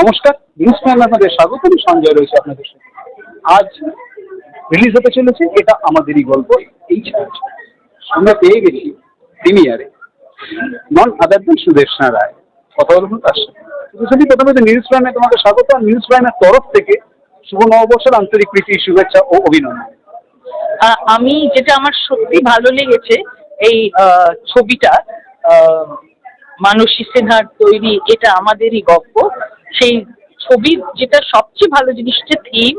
নমস্কার, news prime আপনাদের স্বাগত, আমি সঞ্জয় রয়েছে আপনাদের সাথে। আজ রিলিজ হতে চলেছে, এটা আমাদেরই গল্প, এই ছাড়া আমরা পেয়ে গেছি প্রিমিয়ারে নন আদার দেন সুদেশনা রায়। কথা বলব তার সাথে। সুদেশনী প্রথমে তো নিউজ প্রাইমে তোমাকে স্বাগত। আর নিউজ প্রাইমের তরফ থেকে শুভ নববর্ষের আন্তরিক প্রীতি, শুভেচ্ছা ও অভিনন্দন। আমি যেটা আমার সত্যি ভালো লেগেছে, এই ছবিটা মানসী সিনহার তৈরি এটা আমাদেরই গল্প। সেই ছবির যেটা সবচেয়ে ভালো জিনিস হচ্ছে থিম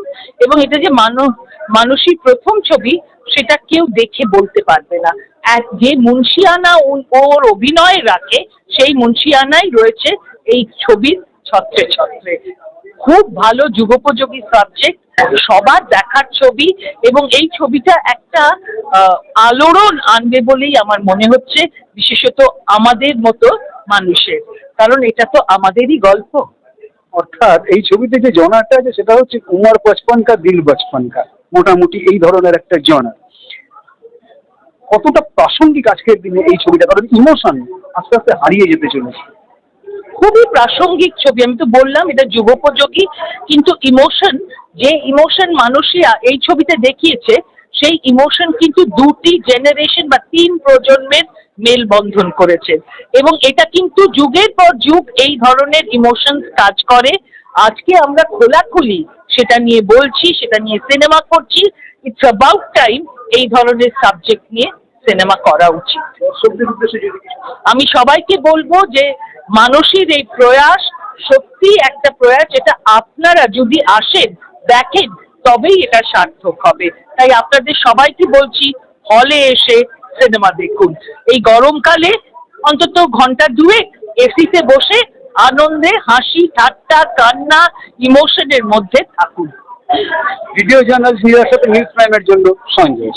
এবং এটা যে মানব মানসী প্রথম ছবি, সেটা কেউ দেখে বলতে পারবে না। এক যে মুন্সিয়ানা ওর অভিনয় রাখে, সেই মুন্সিয়ানাই রয়েছে এই ছবির ছত্রে ছত্রে। খুব ভালো যুগোপযোগী সাবজেক্ট সবার দেখার ছবি এবং এই ছবিটা একটা আলোড়ন আনবে বলেই আমার মনে হচ্ছে, বিশেষত আমাদের মতো মানুষের। কারণ এটা তো আমাদেরই গল্প। অর্থাৎ এই ছবিতে যে জনারটা আছে, সেটা হচ্ছে উমর বচপন কা দিল বচপন কা মোটামুটি এই ধরনের একটা জনার কতটা প্রাসঙ্গিক আজকের দিনে এই ছবিটা, কারণ ইমোশন আস্তে আস্তে হারিয়ে যেতে চলেছে। খুবই প্রাসঙ্গিক ছবি, আমি তো বললাম, এটা যুগোপযোগী, কিন্তু ইমোশন, যে ইমোশন মানুষই এই ছবিতে দেখিয়েছে, সেই ইমোশন কিন্তু দুটি জেনারেশন বা তিন প্রজন্মের মেলবন্ধন করেছে। এবং এটা কিন্তু যুগের পর যুগ এই ধরনের ইমোশন কাজ করে। আজকে আমরা খোলাখুলি সেটা নিয়ে বলছি সেটা নিয়ে সিনেমা করছি। ইটস অ্যাবাউট টাইম এই ধরনের সাবজেক্ট নিয়ে সিনেমা করা উচিত। আমি সবাইকে বলব যে মানুষের এই প্রয়াস সত্যি একটা প্রয়াস এটা আপনারা যদি আসেন দেখেন তবেই এটা সার্থক হবে। তাই আপনাদের সবাইকে বলছি হলে এসে সিনেমা দেখুন। এই গরমকালে অন্তত ঘণ্টা দুয়ে এসিতে বসে আনন্দে হাসি, ঠাট্টা, কান্না, ইমোশনের মধ্যে থাকুন। ভিডিও জার্নাল সাথে নিউজ প্রাইমের জন্য সঞ্জয়